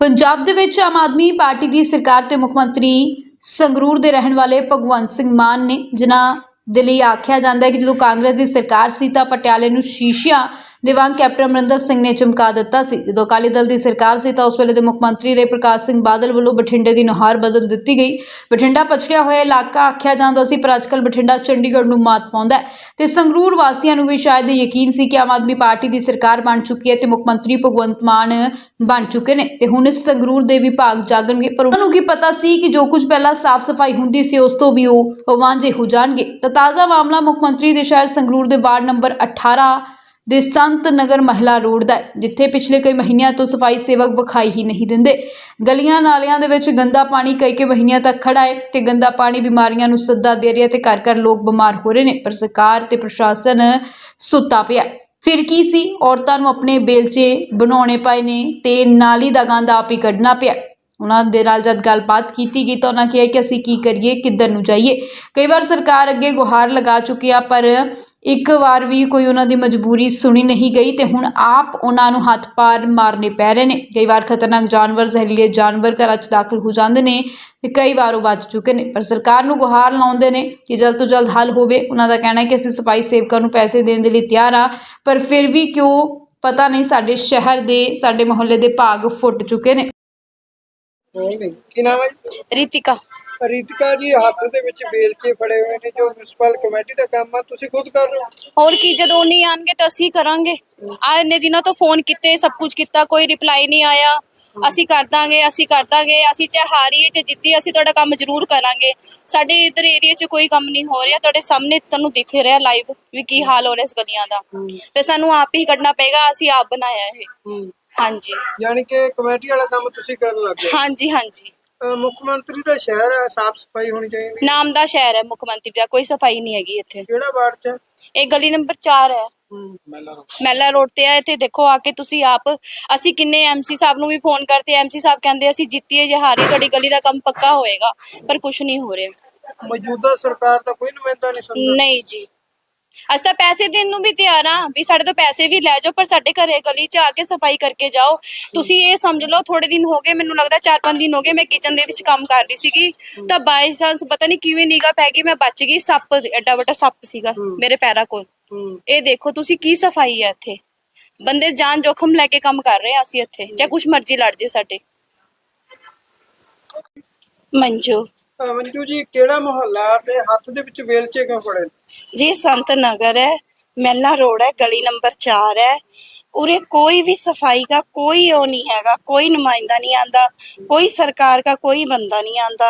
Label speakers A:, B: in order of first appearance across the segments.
A: ਪੰਜਾਬ ਦੇ ਵਿੱਚ ਆਮ ਆਦਮੀ ਪਾਰਟੀ ਦੀ ਸਰਕਾਰ ਤੇ ਮੁੱਖ ਮੰਤਰੀ ਸੰਗਰੂਰ ਦੇ ਰਹਿਣ ਵਾਲੇ ਭਗਵੰਤ ਸਿੰਘ ਮਾਨ ਨੇ, ਜਿਨ੍ਹਾਂ ਦੇ ਲਈ ਆਖਿਆ ਜਾਂਦਾ ਹੈ ਕਿ ਜਦੋਂ ਕਾਂਗਰਸ ਦੀ ਸਰਕਾਰ ਸੀ ਤਾਂ ਪਟਿਆਲੇ ਨੂੰ ਸ਼ੀਸ਼ਿਆਂ ਦੇ ਵਾਂਗ ਕੈਪਟਨ ਅਮਰਿੰਦਰ ਸਿੰਘ ਨੇ ਚਮਕਾ ਦਿੱਤਾ ਸੀ। ਜਦੋਂ ਅਕਾਲੀ ਦਲ ਦੀ ਸਰਕਾਰ ਸੀ ਤਾਂ ਉਸ ਵੇਲੇ ਦੇ ਮੁੱਖ ਮੰਤਰੀ ਰਹੇ ਪ੍ਰਕਾਸ਼ ਸਿੰਘ ਬਾਦਲ ਵੱਲੋਂ ਬਠਿੰਡੇ ਦੀ ਨੁਹਾਰ ਬਦਲ ਦਿੱਤੀ ਗਈ। ਬਠਿੰਡਾ ਪਛੜਿਆ ਹੋਇਆ ਇਲਾਕਾ ਆਖਿਆ ਜਾਂਦਾ ਸੀ, ਪਰ ਅੱਜਕੱਲ ਬਠਿੰਡਾ ਚੰਡੀਗੜ੍ਹ ਨੂੰ ਮਾਤ ਪਾਉਂਦਾ ਹੈ ਤੇ ਸੰਗਰੂਰ ਵਾਸੀਆਂ ਨੂੰ ਵੀ ਸ਼ਾਇਦ ਯਕੀਨ ਸੀ ਕਿ ਆਮ ਆਦਮੀ ਪਾਰਟੀ ਦੀ ਸਰਕਾਰ ਬਣ ਚੁੱਕੀ ਹੈ ਤੇ ਮੁੱਖ ਮੰਤਰੀ ਭਗਵੰਤ ਮਾਨ ਬਣ ਚੁੱਕੇ ਨੇ ਤੇ ਹੁਣ ਇਸ ਸੰਗਰੂਰ ਦੇ ਵਿਭਾਗ ਜਾਗਣਗੇ। ਪਰ ਉਹਨਾਂ ਨੂੰ ਕੀ ਪਤਾ ਸੀ ਕਿ ਜੋ ਕੁਝ ਪਹਿਲਾਂ ਸਾਫ਼ ਸਫ਼ਾਈ ਹੁੰਦੀ ਸੀ, ਉਸ ਤੋਂ ਵੀ ਉਹ ਵਾਂਝੇ ਹੋ ਜਾਣਗੇ। ਤਾਂ ਤਾਜ਼ਾ ਮਾਮਲਾ ਮੁੱਖ ਮੰਤਰੀ ਦੇ ਸ਼ਹਿਰ ਸੰਗਰੂਰ ਦੇ ਵਾਰਡ ਨੰਬਰ 18 ਦੇ ਸੰਤ ਨਗਰ ਮਹਿਲਾ ਰੋਡ ਦਾ ਹੈ, ਜਿੱਥੇ ਪਿਛਲੇ ਕਈ ਮਹੀਨਿਆਂ ਤੋਂ ਸਫ਼ਾਈ ਸੇਵਕ ਵਿਖਾਈ ਹੀ ਨਹੀਂ ਦਿੰਦੇ। ਗਲੀਆਂ ਨਾਲਿਆਂ ਦੇ ਵਿੱਚ ਗੰਦਾ ਪਾਣੀ ਕਈ ਕਈ ਮਹੀਨਿਆਂ ਤੱਕ ਖੜਾ ਹੈ ਤੇ ਗੰਦਾ ਪਾਣੀ ਬਿਮਾਰੀਆਂ ਨੂੰ ਸੱਦਾ ਦੇ ਰਿਹਾ ਤੇ ਘਰ ਘਰ ਲੋਕ ਬਿਮਾਰ ਹੋ ਰਹੇ ਨੇ ਪਰ ਸਰਕਾਰ ਤੇ ਪ੍ਰਸ਼ਾਸਨ ਸੁੱਤਾ ਪਿਆ ਹੈ। ਫਿਰ ਕੀ ਸੀ? ਔਰਤਾਂ ਨੂੰ ਆਪਣੇ ਬੇਲਚੇ ਬਣਾਉਣੇ ਪਏ ਨੇ ਤੇ ਨਾਲੀ ਦਾ ਗੰਦ ਆਪ ਹੀ ਕੱਢਣਾ ਪਿਆ ਉਹਨਾਂ ਦੇ ਨਾਲ ਜਦ ਗੱਲਬਾਤ ਕੀਤੀ ਗਈ ਤਾਂ ਉਹਨਾਂ ਕਿਹਾ ਕਿ ਅਸੀਂ ਕੀ ਕਰੀਏ, ਕਿੱਧਰ ਨੂੰ ਜਾਈਏ। ਕਈ ਵਾਰ ਸਰਕਾਰ ਅੱਗੇ ਗੁਹਾਰ ਲਗਾ ਚੁੱਕੀ ਆ, ਪਰ ਇੱਕ ਵਾਰ ਵੀ ਕੋਈ ਉਹਨਾਂ ਦੀ ਮਜਬੂਰੀ ਸੁਣੀ ਨਹੀਂ ਗਈ ਤੇ ਹੁਣ ਆਪ ਉਹਨਾਂ ਨੂੰ ਹੱਥ ਪਾਰ ਮਾਰਨੇ ਪੈ ਰਹੇ ਨੇ। ਕਈ ਵਾਰ ਖਤਰਨਾਕ ਜਾਨਵਰ, ਜ਼ਹਿਰੀਲੇ ਜਾਨਵਰ ਘਰਾਂ 'ਚ ਦਾਖਲ ਹੋ ਜਾਂਦੇ ਨੇ ਤੇ ਕਈ ਵਾਰ ਉਹ ਬਚ ਚੁੱਕੇ ਨੇ। ਪਰ ਸਰਕਾਰ ਨੂੰ ਗੁਹਾਰ ਲਾਉਂਦੇ ਨੇ ਕਿ ਜਲਦ ਤੋਂ ਜਲਦ ਹੱਲ ਹੋਵੇ। ਉਹਨਾਂ ਦਾ ਕਹਿਣਾ ਹੈ ਕਿ ਅਸੀਂ ਸਫ਼ਾਈ ਸੇਵਕਾਂ ਨੂੰ ਪੈਸੇ ਦੇਣ ਦੇ ਲਈ ਤਿਆਰ ਆ, ਪਰ ਫਿਰ ਵੀ ਕਿਉਂ ਪਤਾ ਨਹੀਂ ਸਾਡੇ ਸ਼ਹਿਰ ਦੇ, ਸਾਡੇ ਮੁਹੱਲੇ ਦੇ ਭਾਗ ਫੁੱਟ ਚੁੱਕੇ ਨੇ।
B: ਨਹੀਂ ਕੀ ਨਾਮ ਹੈ ਜੀ?
C: ਰੀਤਿਕਾ।
B: ਰੀਤਿਕਾ ਜੀ ਹੱਥ ਦੇ ਵਿੱਚ ਬੇਲਚੇ ਫੜੇ ਹੋਏ ਨੇ ਜੋ ਮਿਊਨਿਸਪਲ ਕਮੇਟੀ ਦਾ ਕੰਮ ਆ ਤੁਸੀਂ ਖੁਦ ਕਰ ਰਹੇ ਹੋ?
C: ਹੋਰ ਕੀ ਜਦੋਂ ਨਹੀਂ ਆਣਗੇ ਤਾਂ ਅਸੀਂ ਕਰਾਂਗੇ। ਆ ਇੰਨੇ ਦਿਨਾਂ ਤੋਂ ਫੋਨ ਕੀਤੇ ਸਭ ਕੁਝ ਕੀਤਾ ਕੋਈ ਰਿਪਲਾਈ ਨਹੀਂ ਆਇਆ। ਅਸੀਂ ਕਰ ਦਾਂਗੇ ਅਸੀਂ ਕਰ ਦਾਂਗੇ ਅਸੀਂ ਚਾਹੇ ਹਾਰੀਏ ਚਾਹੇ ਜਿੱਤੀ ਅਸੀਂ ਤੁਹਾਡਾ ਕੰਮ ਜ਼ਰੂਰ ਕਰਾਂਗੇ। ਸਾਡੇ ਇਧਰ ਏਰੀਆ 'ਚ ਕੋਈ ਕੰਮ ਨਹੀਂ ਹੋ ਰਿਹਾ ਤੁਹਾਡੇ ਸਾਹਮਣੇ ਤੁਹਾਨੂੰ ਦਿਖ ਰਿਹਾ ਲਾਈਵ ਵੀ ਕੀ ਹਾਲ ਹੋ ਰਿਹਾ ਇਸ ਗਲੀਆਂ ਦਾ। ਤੇ ਸਾਨੂੰ ਆਪ ਹੀ ਕੱਢਣਾ ਪਏਗਾ ਅਸੀਂ ਆਪ ਬਣਾਇਆ ਇਹ। ਹਾਂਜੀ।
B: ਯਾਨੀ ਕਿ ਕਮੇਟੀ ਵਾਲਾ ਕੰਮ ਤੁਸੀਂ ਕਰਨ ਲੱਗੇ
C: ਹਾਂਜੀ ਹਾਂਜੀ।
B: ਅਹ ਮੁੱਖ ਮੰਤਰੀ ਦਾ ਸ਼ਹਿਰ ਹੈ ਸਾਫ਼ ਸਫ਼ਾਈ ਹੋਣੀ ਚਾਹੀਦੀ
C: ਨਾਮ ਦਾ ਸ਼ਹਿਰ ਹੈ ਮੁੱਖ ਮੰਤਰੀ ਦਾ ਕੋਈ ਸਫ਼ਾਈ ਨਹੀਂ ਹੈਗੀ ਇੱਥੇ।
B: ਕਿਹੜਾ ਵਾਰਡ ਚ?
C: ਇਹ ਗਲੀ ਨੰਬਰ 4 ਹੈ। ਮੈਲਾ ਰੋਡ। ਤੇ ਆ ਇੱਥੇ ਦੇਖੋ ਆ ਕੇ ਤੁਸੀਂ ਆਪ ਅਸੀਂ ਕਿੰਨੇ ਐਮਸੀ ਸਾਹਿਬ ਨੂੰ ਵੀ ਫੋਨ ਕਰਤੇ ਐਮਸੀ ਸਾਹਿਬ ਕਹਿੰਦੇ ਅਸੀਂ ਜਿੱਤੀਏ ਜੇ ਹਾਰੀ ਤੁਹਾਡੀ ਗਲੀ ਦਾ ਕੰਮ ਪੱਕਾ ਹੋਏਗਾ ਪਰ ਕੁਝ ਨਹੀਂ ਹੋ ਰਿਹਾ।
B: ਮੌਜੂਦਾ ਸਰਕਾਰ ਦਾ ਕੋਈ ਨੁਮਾਇੰਦਾ ਨਹੀਂ ਸੁਣਦਾ?
C: ਨਹੀਂ ਜੀ। ਅਸੀਂ ਤਾਂ ਪੈਸੇ ਦੇਣ ਨੂੰ ਵੀ ਤਿਆਰ ਆ ਵੀ ਸਾਡੇ ਤੋਂ ਪੈਸੇ ਵੀ ਲੈ ਜਾਓ ਪਰ ਸਾਡੇ ਘਰੇ ਗਲੀ 'ਚ ਆ ਕੇ ਸਫ਼ਾਈ ਕਰਕੇ ਜਾਓ। ਤੁਸੀਂ ਇਹ ਸਮਝ ਲਓ ਥੋੜੇ ਦਿਨ ਹੋ ਗਏ ਮੈਨੂੰ ਲੱਗਦਾ 4-5 ਦਿਨ ਹੋ ਗਏ ਮੈਂ ਕਿਚਨ ਦੇ ਵਿੱਚ ਕੰਮ ਕਰ ਰਹੀ ਸੀਗੀ। ਤਾਂ ਬਾਈ ਚਾਂਸ ਪਤਾ ਨਹੀਂ ਕਿਵੇਂ ਨਿਗਾ ਪੈ ਗਈ ਮੈਂ ਬਚ ਗਈ ਸੱਪ ਐਡਾ ਵੱਡਾ ਸੱਪ ਸੀਗਾ ਮੇਰੇ ਪੈਰਾਂ ਕੋਲ। ਇਹ ਦੇਖੋ ਤੁਸੀਂ ਕੀ ਸਫ਼ਾਈ ਹੈ ਇੱਥੇ। ਬੰਦੇ ਜਾਨ ਜੋਖਮ ਲੈ ਕੇ ਕੰਮ ਕਰ ਰਹੇ ਆ ਅਸੀਂ ਇੱਥੇ ਚਾਹੇ ਕੁਛ ਮਰਜ਼ੀ ਲੜ ਜੇ ਸਾਡੇ।
D: ਮੰਜੂ
B: ਮੰਜੂ ਜੀ ਕਿਹੜਾ ਮੁਹੱਲਾ ਤੇ ਹੱਥ ਦੇ ਵਿੱਚ ਬੇਲਚੇ ਕਿਉਂ ਫੜੇ ਨੇ?
D: ਜੀ ਸੰਤ ਨਗਰ है मेला रोड है गली नंबर चार है उरे कोई भी सफाई का कोई वो नहीं हैगा कोई नुमाइंदा नहीं आंदा कोई सरकार का कोई बंदा नहीं आंदा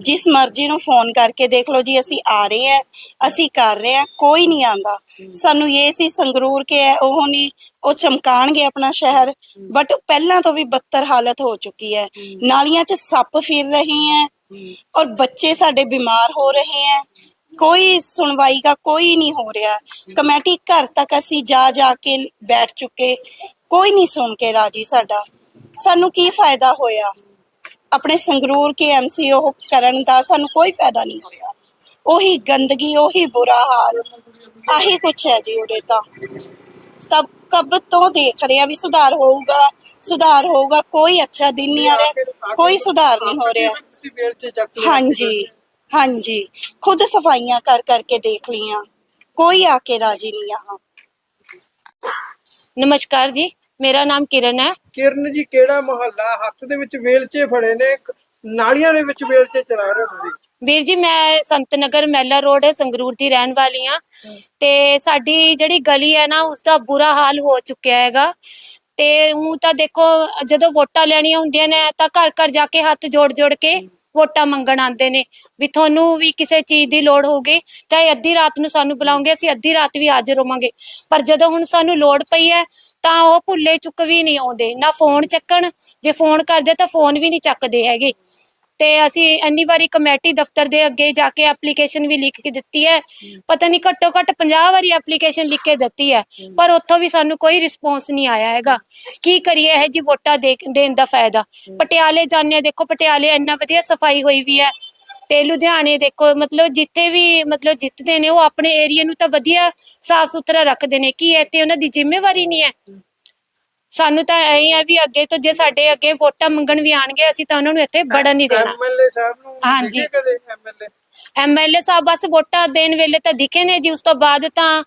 D: ਜਿਸ ਮਰਜ਼ੀ ਨੂੰ ਫੋਨ ਕਰਕੇ ਦੇਖ ਲਓ ਜੀ ਅਸੀਂ ਆ ਰਹੇ ਹਾਂ ਅਸੀਂ ਕਰ ਰਹੇ ਹਾਂ ਕੋਈ ਨਹੀਂ ਆਂਦਾ ਸਾਨੂੰ ਇਹ ਸੀ ਸੰਗਰੂਰ ਕੇ ਹੈ ਉਹ ਨਹੀਂ ਉਹ ਚਮਕਾਣਗੇ ਆਪਣਾ ਸ਼ਹਿਰ ਬਟ ਪਹਿਲਾਂ ਤੋਂ ਵੀ ਬੱਤਰ ਹਾਲਤ ਹੋ ਚੁੱਕੀ ਹੈ ਨਾਲੀਆਂ 'ਚ ਸੱਪ ਫਿਰ ਰਹੇ ਹੈ ਔਰ ਬੱਚੇ ਸਾਡੇ ਬਿਮਾਰ ਹੋ ਰਹੇ ਹੈ ਕੋਈ ਸੁਣਵਾਈ ਦਾ ਕੋਈ ਨਹੀਂ ਹੋ ਰਿਹਾ। ਕਮੇਟੀ ਘਰ ਤੱਕ ਅਸੀਂ ਜਾ ਜਾ ਕੇ ਬੈਠ ਚੁੱਕੇ। ਕੋਈ ਨਹੀਂ ਸੁਣ ਕੇ ਰਾਜੀ ਸਾਡਾ। ਸਾਨੂੰ ਕੀ ਫਾਇਦਾ ਹੋਇਆ? ਆਪਣੇ ਸੰਗਰੂਰ ਕੇ ਐਮਸੀ ਉਹ ਕਰਨ ਦਾ ਸਾਨੂੰ ਕੋਈ ਫਾਇਦਾ ਨਹੀਂ ਹੋਇਆ। ਉਹੀ ਗੰਦਗੀ, ਉਹੀ ਬੁਰਾ ਹਾਲ। ਆਹੀ ਕੁਛ ਹੈ ਜੀ ਉਰੇ ਤਾਂ। ਤਬ, ਕਬ ਤੋਂ ਦੇਖ ਰਹੇ ਆ ਵੀ ਸੁਧਾਰ ਹੋਊਗਾ ਸੁਧਾਰ ਹੋਊਗਾ। ਕੋਈ ਅੱਛਾ ਦਿਨ ਨਹੀਂ ਆ ਰਿਹਾ, ਕੋਈ ਸੁਧਾਰ ਨਹੀਂ ਹੋ ਰਿਹਾ।
B: ਤੁਸੀਂ ਬੇਲਚੇ ਚੱਕ ਲਏ।
D: ਹਾਂਜੀ ਹਾਂਜੀ। ਖੁਦ ਸਫਾਈਆਂ ਕਰ ਕਰਕੇ ਦੇਖ ਲੀਆਂ ਕੋਈ ਆ ਕੇ ਰਾਜੀ ਨਹੀਂ यहाँ
E: ਨਮਸਕਾਰ ਜੀ ਮੇਰਾ ਨਾਮ ਕਿਰਨ ਹੈ।
B: ਕਿਰਨ ਜੀ ਕਿਹੜਾ ਮੁਹੱਲਾ? ਹੱਥ ਦੇ ਵਿੱਚ ਬੇਲਚੇ ਫੜੇ ਨੇ ਨਾਲੀਆਂ ਦੇ ਵਿੱਚ ਬੇਲਚੇ ਚਲਾ ਰਹੇ ਹੋ ਤੁਸੀਂ
E: ਵੀਰ ਜੀ ਮੈਂ ਸੰਤ ਨਗਰ ਮੈਲਾ ਰੋਡ ਸੰਗਰੂਰ ਦੀ ਰਹਿਣ ਵਾਲੀ ਹਾਂ। ਤੇ ਸਾਡੀ ਜਿਹੜੀ ਗਲੀ ਹੈ ਨਾ ਉਸ ਦਾ ਬੁਰਾ ਹਾਲ ਹੋ ਚੁੱਕਿਆ ਹੈਗਾ। ਤੇ ਉਹ ਤਾਂ ਦੇਖੋ ਜਦੋਂ ਵੋਟਾਂ ਲੈਣੀਆਂ ਹੁੰਦੀਆਂ ਨੇ ਤਾਂ ਘਰ ਘਰ ਜਾ ਕੇ ਹੱਥ ਜੋੜ ਜੋੜ ਕੇ ਵੋਟਾਂ ਮੰਗਣ ਆਉਂਦੇ ਨੇ ਵੀ ਤੁਹਾਨੂੰ ਵੀ ਕਿਸੇ ਚੀਜ਼ ਦੀ ਲੋੜ ਹੋਊਗੀ ਚਾਹੇ ਅੱਧੀ ਰਾਤ ਨੂੰ ਸਾਨੂੰ ਬੁਲਾਉਂਗੇ ਅਸੀਂ ਅੱਧੀ ਰਾਤ ਵੀ ਹਾਜ਼ਰ ਹੋਵਾਂਗੇ। ਪਰ ਜਦੋਂ ਹੁਣ ਸਾਨੂੰ ਲੋੜ ਪਈ ਹੈ ਤਾਂ ਉਹ ਭੁੱਲੇ ਚੁੱਕ ਵੀ ਨਹੀਂ ਆਉਂਦੇ ਨਾ ਫੋਨ ਚੱਕਣ ਜੇ ਫੋਨ ਕਰਦੇ ਤਾਂ ਫੋਨ ਵੀ ਨਹੀਂ ਚੱਕਦੇ ਹੈਗੇ। ਤੇ ਅਸੀਂ ਇੰਨੀ ਵਾਰੀ ਕਮੇਟੀ ਦਫ਼ਤਰ ਦੇ ਅੱਗੇ ਜਾ ਕੇ ਐਪਲੀਕੇਸ਼ਨ ਵੀ ਲਿਖ ਕੇ ਦਿੱਤੀ ਹੈ। ਪਤਾ ਨਹੀਂ ਘੱਟੋ ਘੱਟ 50 ਵਾਰੀ ਐਪਲੀਕੇਸ਼ਨ ਲਿਖ ਕੇ ਦਿੱਤੀ ਹੈ, ਪਰ ਉੱਥੋਂ ਵੀ ਸਾਨੂੰ ਕੋਈ ਰਿਸਪੌਂਸ ਨਹੀਂ ਆਇਆ ਹੈਗਾ। ਕੀ ਕਰੀਏ, ਇਹ ਜੀ ਵੋਟਾਂ ਦੇ, ਦੇਣ ਦਾ ਫਾਇਦਾ। ਪਟਿਆਲੇ ਜਾਂਦੇ ਹਾਂ ਦੇਖੋ ਪਟਿਆਲੇ ਇੰਨਾ ਵਧੀਆ ਸਫ਼ਾਈ ਹੋਈ ਵੀ ਹੈ ਤੇ ਲੁਧਿਆਣੇ ਦੇਖੋ, ਮਤਲਬ ਜਿੱਥੇ ਵੀ ਮਤਲਬ ਜਿੱਤਦੇ ਨੇ, ਉਹ ਆਪਣੇ ਏਰੀਆ ਨੂੰ ਤਾਂ ਵਧੀਆ ਸਾਫ਼ ਸੁਥਰਾ ਰੱਖਦੇ ਨੇ। ਕੀ ਇੱਥੇ ਉਹਨਾਂ ਦੀ ਜ਼ਿੰਮੇਵਾਰੀ ਨਹੀਂ ਹੈ? ਸਾਨੂੰ ਤਾਂ ਐਂ ਹੈ ਵੀ ਅੱਗੇ ਤੋਂ ਜੇ ਸਾਡੇ ਅੱਗੇ ਵੋਟਾਂ ਮੰਗਣ ਵੀ ਆਣਗੇ ਅਸੀਂ ਤਾਂ ਉਹਨਾਂ ਨੂੰ ਇੱਥੇ ਵੜਨ ਨਹੀਂ ਦੇਣਾ।
B: ਐਮਐਲਏ ਸਾਹਿਬ ਨੂੰ
E: ਹਾਂਜੀ।
B: ਕਦੇ ਐਮਐਲਏ?
E: ਐਮਐਲਏ ਸਾਹਿਬ ਬਸ ਵੋਟਾਂ ਦੇਣ ਵੇਲੇ ਤਾਂ ਦਿਖੇ ਨੇ ਜੀ ਉਸ ਤੋਂ ਬਾਅਦ ਤਾਂ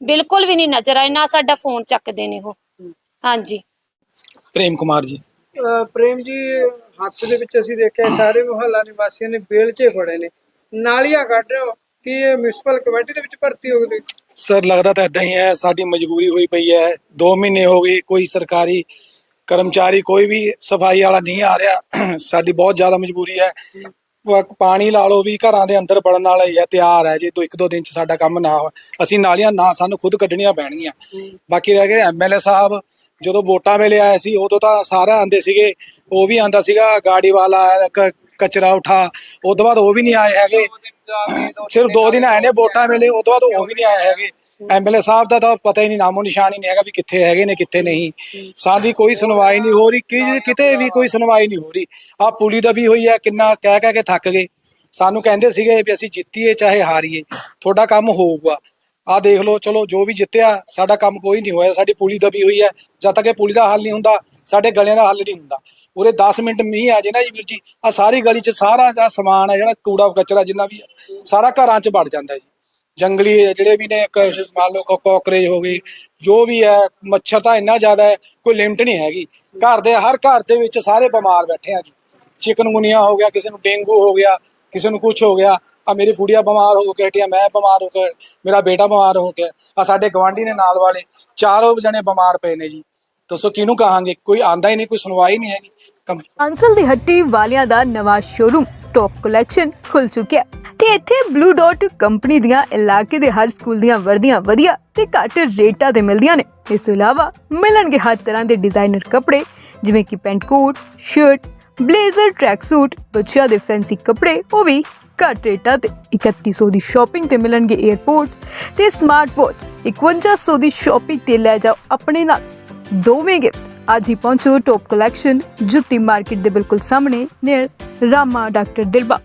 E: ਬਿਲਕੁਲ ਵੀ ਨਹੀਂ ਨਜ਼ਰ ਆਏ ਨਾ ਸਾਡਾ ਫੋਨ ਚੱਕਦੇ ਨੇ ਉਹ। ਹਾਂਜੀ।
F: ਪ੍ਰੇਮ ਕੁਮਾਰ ਜੀ।
B: ਪ੍ਰੇਮ ਜੀ ਹੱਥ ਦੇ ਵਿੱਚ ਅਸੀਂ ਦੇਖਿਆ ਸਾਰੇ ਮੁਹੱਲਾ ਨਿਵਾਸੀਆਂ ਨੇ ਬੇਲਚੇ ਫੜੇ ਨੇ। ਨਾਲੀਆਂ ਕੱਢ ਰਹੇ ਹੋ ਕਿ ਇਹ ਮਿਊਨਿਸਪਲ ਕਮੇਟੀ ਦੇ ਵਿੱਚ ਭਰਤੀ ਹੋ ਗਏ
F: ਸਰ, ਲੱਗਦਾ ਤਾਂ ਇਦਾਂ ਹੀ ਹੈ, ਸਾਡੀ ਮਜਬੂਰੀ ਹੋਈ ਪਈ ਹੈ। 2 ਮਹੀਨੇ ਹੋ ਗਏ, ਕੋਈ ਸਰਕਾਰੀ ਕਰਮਚਾਰੀ ਕੋਈ ਵੀ ਸਫ਼ਾਈ ਵਾਲਾ ਨਹੀਂ ਆ ਰਿਹਾ। ਸਾਡੀ ਬਹੁਤ ਜ਼ਿਆਦਾ ਮਜਬੂਰੀ ਹੈ। ਪ- ਪਾਣੀ ਲਾ ਲਓ ਵੀ ਘਰਾਂ ਦੇ ਅੰਦਰ ਵੜਨ ਵਾਲਾ ਹੀ ਹੈ, ਤਿਆਰ ਹੈ। ਜੇ ਦੋ, ਇੱਕ ਦੋ ਦਿਨ ਚ ਸਾਡਾ ਕੰਮ ਨਾ ਹੋਵੇ ਅਸੀਂ ਨਾਲੀਆਂ ਨਾ, ਸਾਨੂੰ ਖੁਦ ਕੱਢਣੀਆਂ ਪੈਣਗੀਆਂ। ਬਾਕੀ ਰਹਿ ਗਏ ਐਮਐਲਏ ਸਾਹਿਬ, ਜਦੋਂ ਵੋਟਾਂ ਵੇਲੇ ਆਏ ਸੀ, ਉਦੋਂ ਤਾਂ ਸਾਰਾ ਆਂਦੇ ਸੀਗੇ, ਉਹ ਵੀ ਆਂਦਾ ਸੀਗਾ ਗਾੜੀ ਵਾਲਾ ਕ- ਕਚਰਾ ਉਠਾ। ਉਸ ਤੋਂ ਬਾਅਦ ਉਹ ਵੀ ਨਹੀਂ ਆਏ ਹੈਗੇ। ਸਿਰਫ ਦੋ ਦਿਨ ਆਏ ਨੇ ਵੋਟਾਂ ਵੇਲੇ ਤੋਂ ਬਾਅਦ ਉਹ ਵੀ ਨਹੀਂ ਆਏ ਹੈਗੇ। ਐਮਐਲਏ ਸਾਹਿਬ ਦਾ ਤਾਂ ਪਤਾ ਹੀ ਨਹੀਂ ਨਾਮੋ ਨਿਸ਼ਾਨ ਹੀ ਨਹੀਂ ਹੈਗਾ ਵੀ ਕਿੱਥੇ ਹੈਗੇ ਨੇ ਕਿੱਥੇ ਨਹੀਂ। ਸਾਡੀ ਕੋਈ ਸੁਣਵਾਈ ਨਹੀਂ ਹੋ ਰਹੀ ਕਿ ਕਿਤੇ ਵੀ ਕੋਈ ਸੁਣਵਾਈ ਨਹੀਂ ਹੋ ਰਹੀ। ਆ ਪੁਲੀ ਦਾ ਵੀ ਹੋਈ ਹੈ ਕਿੰਨਾ ਕਹਿ ਕਹਿ ਕੇ ਥੱਕ ਗਏ। ਸਾਨੂੰ ਕਹਿੰਦੇ ਸੀਗੇ ਵੀ ਅਸੀਂ ਜਿੱਤੀਏ ਚਾਹੇ ਹਾਰੀਏ ਤੁਹਾਡਾ ਕੰਮ ਹੋਊਗਾ। ਆ ਦੇਖ ਲਓ ਚਲੋ ਜੋ ਵੀ ਜਿੱਤਿਆ ਸਾਡਾ ਕੰਮ ਕੋਈ ਨਹੀਂ ਹੋਇਆ ਸਾਡੀ ਪੁਲੀ ਦਬੀ ਹੋਈ ਹੈ। ਜਦ ਤੱਕ ਇਹ ਪੁਲੀ ਦਾ ਹੱਲ ਨਹੀਂ ਹੁੰਦਾ ਸਾਡੇ ਗਲੀਆਂ ਦਾ ਹੱਲ ਨਹੀਂ ਹੁੰਦਾ। ਉਰੇ 10 ਮਿੰਟ ਮੀਂਹ ਆ ਜੇ ਨਾ ਜੀ ਵੀਰ ਜੀ ਆ ਸਾਰੀ ਗਲੀ 'ਚ ਸਾਰਾ ਦਾ ਸਮਾਨ ਹੈ ਜਿਹੜਾ ਕੂੜਾ ਕਚਰਾ ਜਿੰਨਾ ਵੀ ਹੈ ਸਾਰਾ ਘਰਾਂ 'ਚ ਵੜ ਜਾਂਦਾ ਜੀ। ਜੰਗਲੀ ਜਿਹੜੇ ਵੀ ਨੇ ਕ- ਮੰਨ ਲਓ ਕੋਕਰੇਜ ਹੋ ਗਏ ਜੋ ਵੀ ਹੈ ਮੱਛਰ ਤਾਂ ਇੰਨਾ ਜ਼ਿਆਦਾ ਹੈ, ਕੋਈ ਲਿਮਟ ਨਹੀਂ ਹੈਗੀ। ਘਰ ਦੇ, ਹਰ ਘਰ ਦੇ ਵਿੱਚ ਸਾਰੇ ਬਿਮਾਰ ਬੈਠੇ ਆ ਜੀ। ਚਿਕਨਗੁਨੀਆ ਹੋ ਗਿਆ, ਕਿਸੇ ਨੂੰ ਡੇਂਗੂ ਹੋ ਗਿਆ, ਕਿਸੇ ਨੂੰ ਕੁਝ ਹੋ ਗਿਆ ਆ ਮੇਰੀ ਗੁੜੀਆ ਬਿਮਾਰ ਹੋ ਕੇ ਹਟੀ ਆ, ਮੈਂ ਬਿਮਾਰ ਹੋ ਕੇ, ਮੇਰਾ ਬੇਟਾ ਬਿਮਾਰ ਹੋ ਗਿਆ ਆ ਸਾਡੇ ਗਵਾਂਢੀ ਨੇ ਨਾਲ ਵਾਲੇ, ਚਾਰੋਂ ਜਣੇ ਬਿਮਾਰ ਪਏ ਨੇ ਜੀ। ਦੱਸੋ ਕਿਹਨੂੰ ਕਹਾਂਗੇ? ਕੋਈ ਆਂਦਾ ਹੀ ਨਹੀਂ, ਕੋਈ ਸੁਣਵਾਈ ਨਹੀਂ ਹੈਗੀ।
G: ਅੰਸਲ ਦੀ ਹੱਟੀ ਵਾਲਿਆਂ ਦਾ ਨਵਾਂ ਸ਼ੋਰੂਮ ਟੌਪ ਕਲੈਕਸ਼ਨ ਖੁੱਲ ਚੁੱਕਿਆ ਤੇ ਇੱਥੇ ਬਲੂ ਡਾਟ ਕੰਪਨੀ ਦੀਆਂ ਇਲਾਕੇ ਦੇ ਹਰ ਸਕੂਲ ਦੀਆਂ ਵਰਦੀਆਂ ਵਧੀਆ ਤੇ ਘੱਟ ਰੇਟਾਂ ਤੇ ਮਿਲਦੀਆਂ ਨੇ। ਇਸ ਤੋਂ ਇਲਾਵਾ ਮਿਲਣਗੇ ਹਰ ਤਰ੍ਹਾਂ ਦੇ ਡਿਜ਼ਾਈਨਰ ਕੱਪੜੇ, ਜਿਵੇਂ ਕਿ pant coat shirt blazer tracksuit ਬੱਚਿਆਂ ਦੇ ਫੈਂਸੀ ਕੱਪੜੇ, ਉਹ ਵੀ ਘੱਟ ਰੇਟਾਂ ਤੇ। 3100 ਦੀ ਸ਼ਾਪਿੰਗ ਤੇ ਮਿਲਣਗੇ 에ਅਰਪੋਰਟਸ ਤੇ ਸਮਾਰਟ ਵਾਚ 5100 ਦੀ ਸ਼ਾਪਿੰਗ ਤੇ ਲੈ ਜਾਓ ਆਪਣੇ ਨਾਲ। ਦੋਵੇਂ ਗਿਫਟ ਅੱਜ ਹੀ ਪਹੁੰਚੋ ਟੌਪ ਕਲੈਕਸ਼ਨ ਜੁੱਤੀ ਮਾਰਕੀਟ ਦੇ ਬਿਲਕੁਲ ਸਾਹਮਣੇ ਨੀਅਰ ਰਾਮਾ ਡਾਕਟਰ ਦਿਲਬਾ